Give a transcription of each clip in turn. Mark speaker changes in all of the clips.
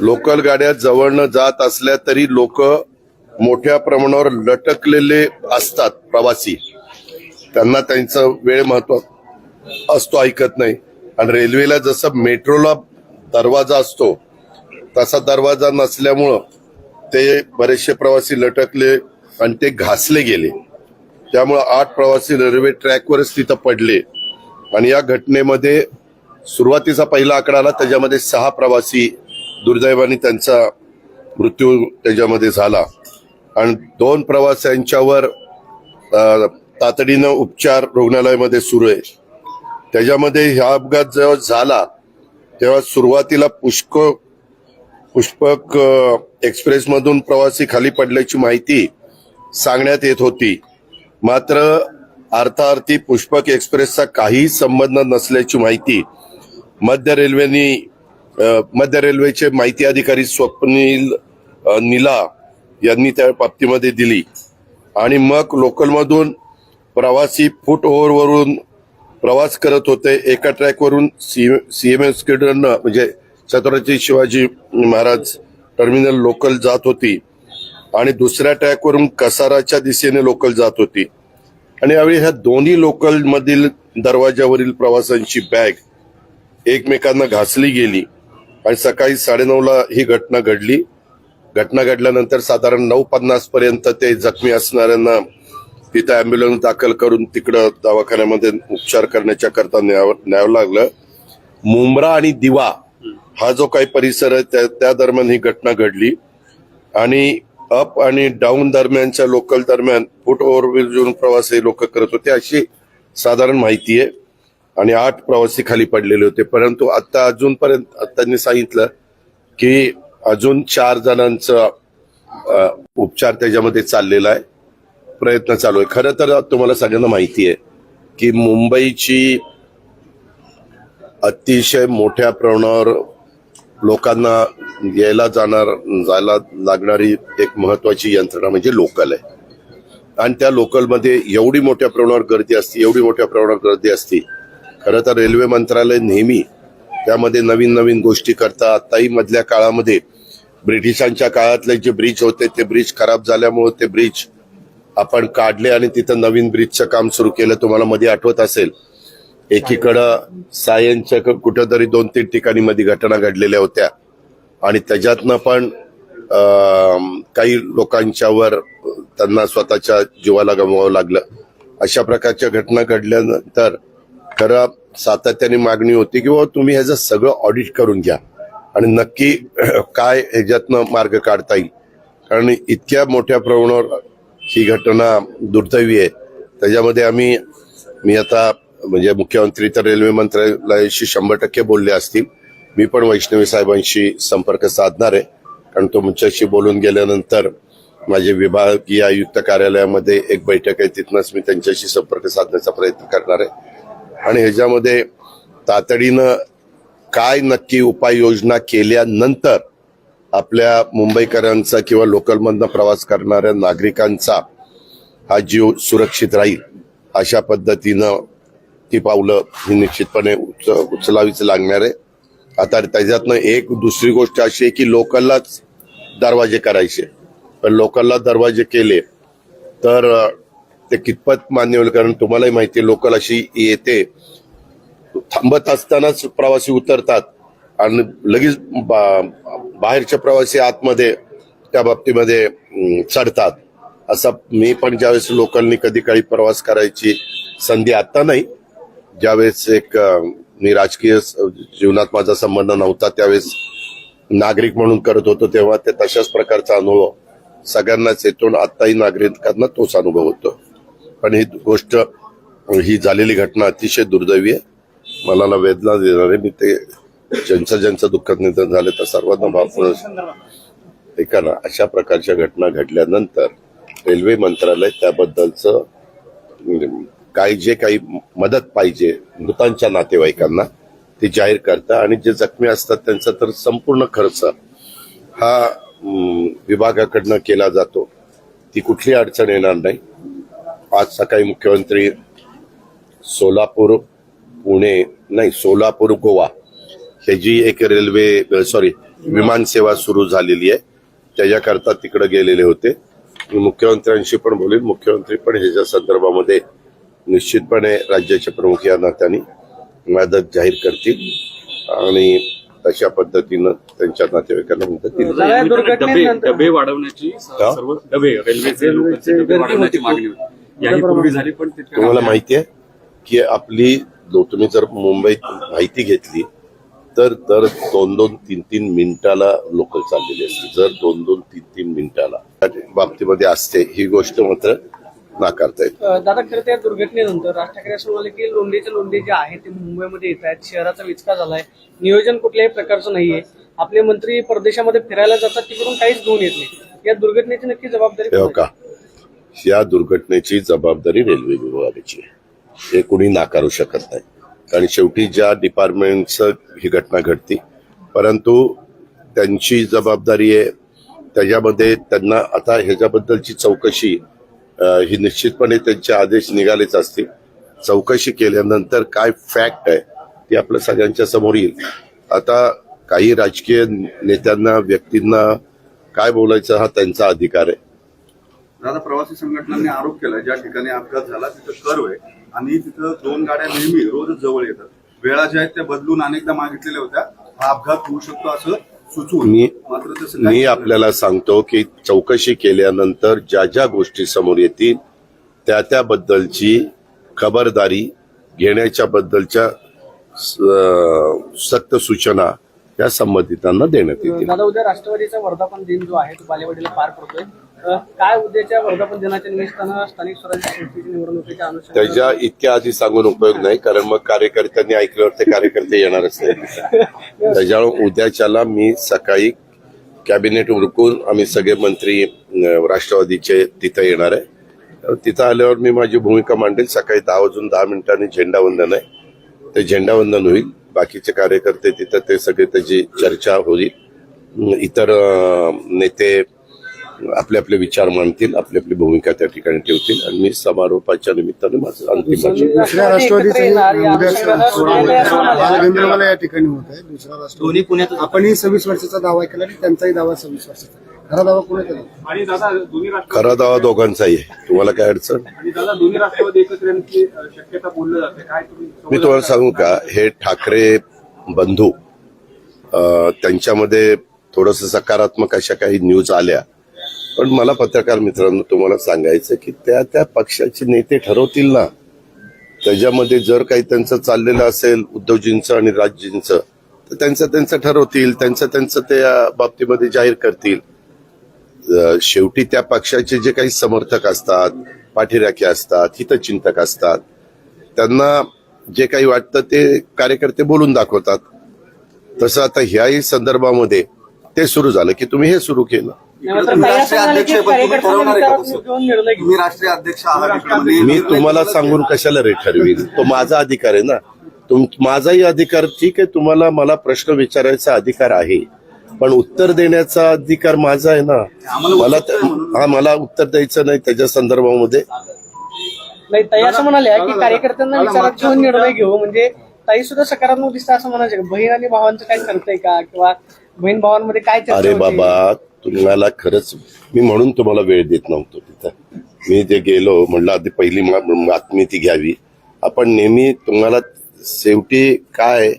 Speaker 1: Local गाड्या जवळनं जात असल्या तरी लोक मोठ्या प्रमाणावर लटकलेले असतात प्रवासी. त्यांना त्यांचा वेळ महत्त्व असतो ऐकत नाही. आणि रेल्वेला जसं मेट्रोला दरवाजा असतो तसा दरवाजा नसल्यामुळं ते बरेचसे प्रवासी लटकले आणि ते घासले गेले. त्यामुळं आठ प्रवासी रेल्वे ट्रॅकवरच तिथं पडले. आणि या घटनेमध्ये सुरुवातीचा पहिला आकडा आला त्याच्यामध्ये सहा प्रवासी दुर्दैवाने त्यांचा मृत्यू त्याच्यामध्ये झाला. आणि दोन प्रवाशांच्यावर तातडीनं उपचार रुग्णालयामध्ये सुरू आहे. त्याच्यामध्ये हा अपघात जेव्हा झाला तेव्हा सुरुवातीला पुष्क पुष्पक एक्सप्रेसमधून प्रवासी खाली पडल्याची माहिती सांगण्यात येत होती. मात्र अर्थार्थी पुष्पक एक्सप्रेसचा काही संबंध नसल्याची माहिती मध्य रेल्वेनी मध्य रेल्वेचे माहिती अधिकारी स्वप्नील निला यांनी त्या बाबतीमध्ये दिली. आणि मग लोकलमधून प्रवासी फूट ओव्हरवरून प्रवास करत होते. एका ट्रॅकवरून सी एम कडनं म्हणजे छत्रपती शिवाजी महाराज टर्मिनल लोकल जात होती. आणि दुसऱ्या ट्रॅकवरून कसाराच्या दिशेने लोकल जात होती. आणि यावेळी ह्या दोन्ही लोकल मधील दरवाजावरील प्रवाशांची बॅग एकमेकांना घासली गेली. आणि सकाळी साडेनऊला ही घटना घडली. घटना घडल्यानंतर साधारण नऊ पन्नास पर्यंत ते जखमी असणाऱ्यांना तिथं अँब्युलन्स दाखल करून तिकडं दवाखान्यामध्ये उपचार करण्याच्या करता न्यावं लागलं. मुंब्रा आणि दिवा हा जो काही परिसर आहे त्या त्या दरम्यान ही घटना घडली. आणि अप आणि डाऊन दरम्यानच्या लोकल दरम्यान फुट ओव्हरब्रिज प्रवास हे लोक करत होते अशी साधारण माहिती आहे. आणि आठ प्रवासी खाली पडलेले होते. परंतु आता अजूनपर्यंत त्यांनी सांगितलं की अजून चार जणांचा उपचार त्याच्यामध्ये चाललेला आहे. प्रयत्न चालू आहे. खरं तर तुम्हाला सगळ्यांना माहिती आहे की मुंबईची अतिशय मोठ्या प्रमाणावर लोकांना यायला जाणार जायला लागणारी एक महत्वाची यंत्रणा म्हणजे लोकल आहे. आणि त्या लोकलमध्ये एवढी मोठ्या प्रमाणावर गर्दी असते एवढी मोठ्या प्रमाणावर गर्दी असते खरं तर रेल्वे मंत्रालय नेहमी त्यामध्ये नवीन नवीन गोष्टी करतात. आत्ताही मधल्या काळामध्ये ब्रिटिशांच्या काळातले जे ब्रिज होते ते ब्रिज खराब झाल्यामुळे ते ब्रिज आपण काढले आणि तिथं नवीन ब्रिजचं काम सुरू केलं. तुम्हाला मध्ये आठवत असेल एकीकडं सायनच्या कुठंतरी दोन तीन ठिकाणी मध्ये घटना घडलेल्या होत्या. आणि त्याच्यातनं पण काही लोकांच्यावर त्यांना स्वतःच्या जीवाला गमवावं लागलं. अशा प्रकारच्या घटना घडल्यानंतर खरं सातत्याने मागणी होती की बाबा तुम्ही ह्याचं सगळं ऑडिट करून घ्या. आणि नक्की काय ह्याच्यातनं मार्ग काढता येईल. कारण इतक्या मोठ्या प्रमाणावर ही घटना दुर्दैवी आहे. त्याच्यामध्ये आम्ही मी आता म्हणजे मुख्यमंत्री तर रेल्वे मंत्रालयाशी शंभर टक्के बोलले असतील. मी पण वैष्णवी साहेबांशी संपर्क साधणार आहे. कारण तुमच्याशी बोलून गेल्यानंतर माझे विभागीय आयुक्त कार्यालयामध्ये एक बैठक आहे. तिथनंच मी त्यांच्याशी संपर्क साधण्याचा प्रयत्न करणार आहे. आणि ह्याच्यामध्ये तातडीनं काय नक्की उपाययोजना केल्यानंतर आपल्या मुंबईकरांचा किंवा लोकलमधनं प्रवास करणाऱ्या नागरिकांचा हा जीव सुरक्षित राहील अशा पद्धतीनं ती पावलं ही निश्चितपणे उच उचलावीच लागणार आहे. आता त्याच्यातनं एक दुसरी गोष्ट अशी आहे की लोकललाच दरवाजे करायचे. पण लोकलला दरवाजे केले तर ते कितपत मान्य होईल? कारण तुम्हालाही माहिती आहे लोकल अशी येते. थांबत असतानाच प्रवासी उतरतात. आणि लगेच बा- बाहेरचे प्रवासी आतमध्ये त्या बाबतीमध्ये चढतात. असा मी पण ज्यावेळेस लोकलनी कधी काळी प्रवास करायची संधी आता नाही. ज्यावेळेस एक मी राजकीय जीवनात माझा संबंध नव्हता त्यावेळेस नागरिक म्हणून करत होतो तेव्हा ते तशाच प्रकारचा अनुभव सगळ्यांनाच येतो. आणि नागरिकांना तोच अनुभव होतो. पण ही गोष्ट ही झालेली घटना अतिशय दुर्दैवी आहे. मनाला वेदना देणारे मी ते ज्यांचं ज्यांचं दुःखद निधन झालं त्या सर्वांना भावपूर्ण एका ना अशा प्रकारच्या घटना घडल्यानंतर रेल्वे मंत्रालय त्याबद्दलचं काय जे काही मदत पाहिजे मृतांच्या नातेवाईकांना ते जाहीर करतं आणि जे जखमी असतात त्यांचा तर संपूर्ण खर्च हा विभागाकडनं केला जातो. ती कुठली अडचण येणार नाही. आज सकाळी मुख्यमंत्री सोलापूर पुणे नाही सोलापूर गोवा ह्याची एक रेल्वे सॉरी विमान सेवा सुरू झालेली आहे. त्याच्याकरता तिकडे गेलेले होते. मी मुख्यमंत्र्यांशी पण बोलेन. मुख्यमंत्री पण ह्याच्या संदर्भामध्ये निश्चितपणे राज्याचे प्रमुख या नात्याने मदत जाहीर करतील आणि तशा पद्धतीनं त्यांच्या नातेवाईकांना मदत दिली
Speaker 2: डबे वाढवण्याची रेल्वेचे मागणी होती. याही पूर्वी झाली पण तितक्या
Speaker 1: तुम्हाला माहिती आहे की आपली तुम्ही जर मुंबईत माहिती घेतली तर दर दोन दोन तीन तीन मिनिटाला लोकल चाललेली असते. जर दोन दोन तीन तीन मिनिटाला. बाबतीमध्ये असते. ही गोष्ट मात्र नाकारता येते
Speaker 3: दादा खरं त्या दुर्घटनेनंतर राज ठाकरे असं म्हणाले की लोंढेचे लोंढे जे आहे ते मुंबईमध्ये येत आहेत. शहराचा विचका झालाय. नियोजन कुठल्याही प्रकारचं नाहीये. आपले मंत्री परदेशामध्ये फिरायला जातात तिकडून काहीच घेऊन येत नाही या दुर्घटनेची नक्की जबाबदारी कोणाची?
Speaker 1: का? या दुर्घटनेची जबाबदारी रेल्वे विभागाची आहे. हे कुणी नाकारू शकत नाही. कारण शेवटी ज्या डिपार्टमेंटचं ही घटना घडती परंतु त्यांची जबाबदारी आहे. त्याच्यामध्ये त्यांना आता ह्याच्याबद्दलची चौकशी ही निश्चितपणे त्यांचे आदेश निघालेच असतील. चौकशी केल्यानंतर काय फॅक्ट आहे ती आपल्या सगळ्यांच्या समोर येईल. आता काही राजकीय नेत्यांना व्यक्तींना काय बोलायचं हा त्यांचा अधिकार आहे.
Speaker 4: दादा प्रवासी संघटनांनी आरोप केला ज्या ठिकाणी अपघात झाला तिथं कर्व आहे आणि तिथं दोन गाड्या नेहमी रोजच जवळ येतात. वेळा ज्या आहेत त्या बदलून अनेकदा मागितलेल्या होत्या. हा अपघात होऊ शकतो असं सुचवून
Speaker 1: मी-
Speaker 4: मात्र तसं
Speaker 1: मी आपल्याला सांगतो की चौकशी केल्यानंतर ज्या ज्या गोष्टी समोर येतील त्या त्याबद्दलची खबरदारी घेण्याच्या बद्दलच्या स- सक्त सूचना या संबंधितांना देण्यात येतील.
Speaker 3: दादा उद्या राष्ट्रवादीचा वर्धापन दिन जो आहे तो बालेवाडीला पार पडतोय. काय उद्याच्या वर्धापन दिनाच्या निमित्तानं स्थानिक स्वराज्य निवडणुकीच्या अनुषंगानं?
Speaker 1: त्याच्या इतक्या आधी सांगून उपयोग नाही कारण मग कार्यकर्त्यांनी ऐकल्यावर ते कार्यकर्ते येणारच नाही त्याच्यामुळे उद्याच्याला मी सकाळी कॅबिनेट उरकून आम्ही सगळे मंत्री अं, राष्ट्रवादीचे तिथं येणार आहे. तिथं आल्यावर मी माझी भूमिका मांडेल. सकाळी दहा वाजून दहा मिनिटांनी झेंडावंदन आहे. ते झेंडावंदन होईल. बाकीचे कार्यकर्ते तिथं ते सगळे त्याची चर्चा होईल. इतर अं, नेते आपले आपले विचार मांडतील आपली आपली भूमिका त्या ठिकाणी ठेवतील आणि मी समारोपाच्या निमित्ताने माझं अंतिम
Speaker 3: या
Speaker 5: ठिकाणी होत आहे दुसरा पुण्यात आपणही सव्वीस वर्षाचा दावा केला आणि त्यांचाही दावा सव्वीस वर्षाचा. खरा दावा कोणी केला
Speaker 1: खरा दावा दोघांचाही आहे. तुम्हाला काय अडचण?
Speaker 2: आणि दादा दोन्ही राष्ट्रवादी एकत्र येण्याची अ, शक्यता बोलली जाते. काय तुम्ही
Speaker 1: मी तुम्हाला सांगू का? हे ठाकरे बंधू त्यांच्यामध्ये थोडस सकारात्मक अशा काही न्यूज आल्या. पण मला पत्रकार मित्रांनो तुम्हाला सांगायचं की त्या त्या पक्षाचे नेते ठरवतील ना. त्याच्यामध्ये जर काही त्यांचं चाललेलं असेल उद्धवजींचं आणि राजजींचं तर त्यांचं त्यांचं ठरवतील त्यांचं त्यांचं त्या बाबतीमध्ये जाहीर करतील. शेवटी त्या पक्षाचे जे काही समर्थक असतात पाठीराखे असतात हितचिंतक असतात त्यांना जे काही वाटतं ते कार्यकर्ते बोलून दाखवतात. तसं आता ह्याही संदर्भामध्ये ते सुरू झालं की तुम्ही हे सुरू केलं.
Speaker 4: तुम्ही राष्ट्रीय अध्यक्ष आहात इकडे.
Speaker 1: मी तुम्हाला सांगून कशाला रे ठरवीन? तो माझा अधिकार आहे ना. तुम माझाही अधिकार ठीक आहे. तुम्हाला मला प्रश्न विचारायचा अधिकार आहे. पण उत्तर देण्याचा अधिकार माझा आहे ना. मला हा मला उत्तर द्यायचं नाही त्याच्या संदर्भामध्ये.
Speaker 3: नाही ताई असं म्हणाले की कार्यकर्त्यांना विचारात घेऊन निर्णय घेऊ. म्हणजे ताई सुद्धा सकारात्मक दिसतं असं म्हणायचं? बहीण आणि भावांचं काय ठरतंय का? किंवा बहीण भावांमध्ये काय चर्चा
Speaker 1: अरे
Speaker 3: होते?
Speaker 1: बाबा तुम्हाला खरंच मी म्हणून तुम्हाला वेळ देत नव्हतो तिथं. मी जे गेलो म्हणलं आधी पहिली मा- बातमी ती घ्यावी. आपण नेहमी तुम्हाला शेवटी काय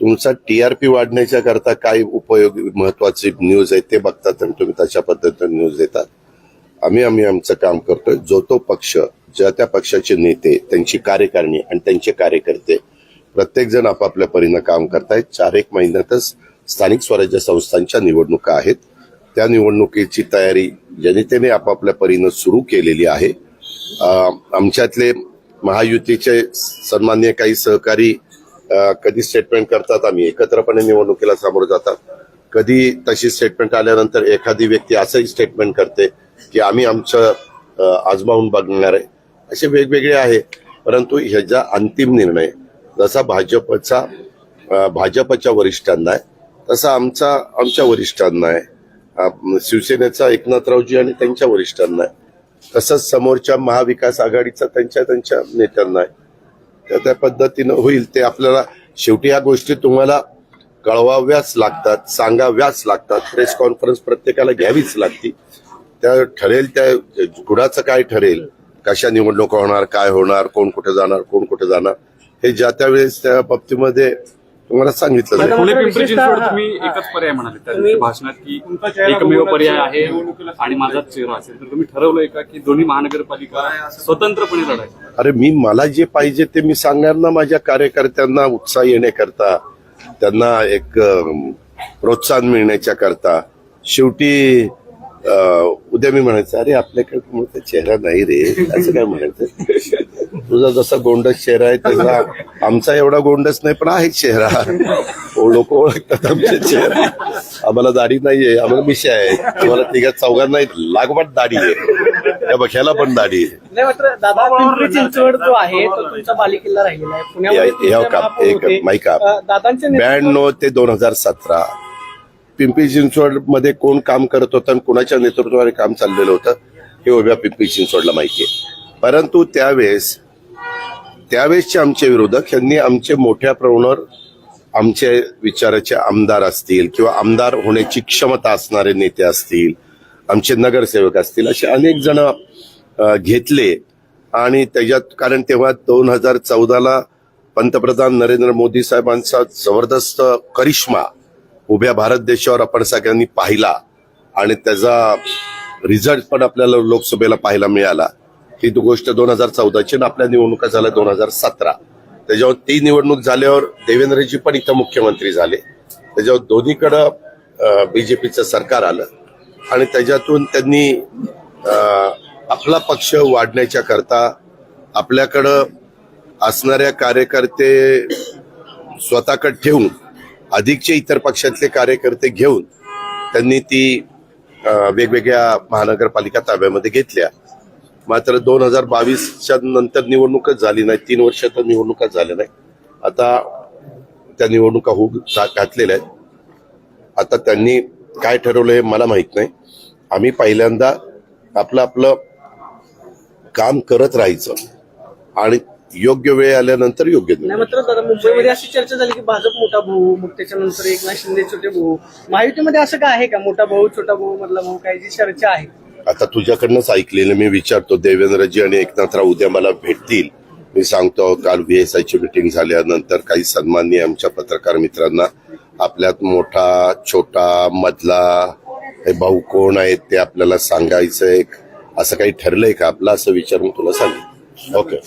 Speaker 1: तुमचा टीआरपी वाढण्याच्या करता काय उपयोग महत्वाची न्यूज आहे ते बघतात आणि तुम्ही तशा पद्धतीने न्यूज देतात. आम्ही आम्ही आमचं काम करतोय. जो तो पक्ष ज्या त्या पक्षाचे नेते त्यांची कार्यकारिणी आणि त्यांचे कार्यकर्ते प्रत्येक जण आपापल्या परीनं काम करतायत. चार एक महिन्यातच स्थानिक स्वराज्य संस्थांच्या निवडणुका आहेत. त्या निवडणुकीची तयारी जनतेने आपापल्या परीनं सुरू केलेली आहे. आमच्यातले महायुतीचे सन्मान्य काही सहकारी कधी स्टेटमेंट करतात आम्ही एकत्रपणे निवडणुकीला सामोरं जातात. कधी तशी स्टेटमेंट आल्यानंतर एखादी व्यक्ती असंही स्टेटमेंट करते की आम्ही आमचं आजमावून बघणार आहे. असे वेगवेगळे आहे. परंतु ह्याचा अंतिम निर्णय जसा भाजपचा भाजपच्या वरिष्ठांना आहे तसा आमचा आमच्या वरिष्ठांना आहे. शिवसेनेचा एकनाथरावजी आणि त्यांच्या वरिष्ठांना आहे. तसंच समोरच्या महाविकास आघाडीचा त्यांच्या त्यांच्या नेत्यांना आहे. त्या त्या पद्धतीनं होईल ते आपल्याला शेवटी या गोष्टी तुम्हाला कळवाव्याच लागतात सांगाव्याच लागतात. प्रेस कॉन्फरन्स प्रत्येकाला घ्यावीच लागती. त्या ठरेल त्या गुणाचं काय ठरेल? कशा निवडणुका होणार काय होणार कोण कुठे जाणार कोण कुठे जाणार? हे ज्या त्या वेळेस त्या बाबतीमध्ये तुम्हाला सांगितलं
Speaker 3: मात्र
Speaker 2: पिंपरी चिंचवड तुम्ही एकच पर्याय म्हणाले. त्या भाषणात की एकमेव पर्याय आहे आणि माझाच चेहरा असेल. तर तुम्ही ठरवलंय का की दोन्ही महानगरपालिका स्वतंत्रपणे लढायचं?
Speaker 1: अरे मी मला जे पाहिजे ते मी सांगणार ना माझ्या कार्यकर्त्यांना उत्साह येण्याकरता. त्यांना एक प्रोत्साहन मिळण्याच्या करता शेवटी उद्या मी म्हणायचं अरे आपल्याकडे चेहरा नाही रे. असं काय म्हणायचं? तुझा जसा गोंडस चेहरा आहे तसा आमचा एवढा गोंडस नाही पण आहे चेहरा. लोक ओळखतात आमचे चेहरा. आम्हाला दाढी नाहीये आम्हाला मिशा आहे. आम्हाला तिघा चौघांना लागवट दाढी आहे. त्या बघ्याला पण दाढी आहे.
Speaker 3: दादांचे
Speaker 1: ब्याण्णव ते दोन हजार सतरा. पिंपरी चिंचवडमध्ये कोण काम करत होतं आणि कुणाच्या नेतृत्वाने काम चाललेलं होतं हे उभ्या पिंपरी चिंचवडला माहिती आहे. परंतु त्यावेळेस त्यावेळेसचे आमचे विरोधक यांनी आमचे मोठ्या प्रमाणावर आमचे विचाराचे आमदार असतील किंवा आमदार होण्याची क्षमता असणारे नेते असतील आमचे नगरसेवक असतील असे अनेक जण घेतले. आणि त्याच्यात कारण तेव्हा दोन हजार चौदाला पंतप्रधान नरेंद्र मोदी साहेबांचा जबरदस्त करिश्मा उभ्या भारत देशावर आपण सगळ्यांनी पाहिला आणि त्याचा रिझल्ट पण आपल्याला लोकसभेला पाहायला मिळाला. ही गोष्ट दोन हजार चौदाची आणि आपल्या निवडणुका झाल्या दोन हजार सतरा. त्याच्यावर ती निवडणूक झाल्यावर देवेंद्रजी पण इथं मुख्यमंत्री झाले. त्याच्यावर दोन्हीकडं बीजेपीचं सरकार आलं. आणि त्याच्यातून त्यांनी आपला पक्ष वाढण्याच्या करता आपल्याकडं असणाऱ्या कार्यकर्ते स्वतःकडे ठेवून अधिकचे इतर पक्षातले कार्यकर्ते घेऊन त्यांनी ती वेगवेगळ्या महानगरपालिका ताब्यामध्ये घेतल्या. मात्र दोन हजार बावीसच्या नंतर निवडणूकच झाली नाही. तीन वर्ष तर निवडणुका झाल्या नाही आता त्या निवडणुका होऊ घातलेल्या आहेत. आता त्यांनी काय ठरवलं हे मला माहीत नाही. आम्ही पहिल्यांदा आपलं आपलं काम करत राहायचं. आणि योग्य वेळ आल्यानंतर योग्य.
Speaker 3: नाही मात्र दादा मुंबईमध्ये अशी चर्चा झाली की भाजप मोठा भाऊ मग त्याच्यानंतर एकनाथ शिंदे छोटे भाऊ. महायुतीमध्ये असं काय आहे का? मोठा भाऊ छोटा भाऊ मधला भाऊ काही जी चर्चा आहे?
Speaker 1: आता तुझ्याकडनंच ऐकलेलं मी विचारतो देवेंद्रजी आणि एकनाथराव उद्या मला भेटतील. मी सांगतो काल व्ही एस ची मिटिंग झाल्यानंतर काही सन्माननीय आमच्या पत्रकार मित्रांना आपल्यात मोठा छोटा मधला हे भाऊ कोण आहेत ते आपल्याला सांगायचंय असं काही ठरलंय का? आपलं असं विचारून तुला सांगेन.
Speaker 3: Okay.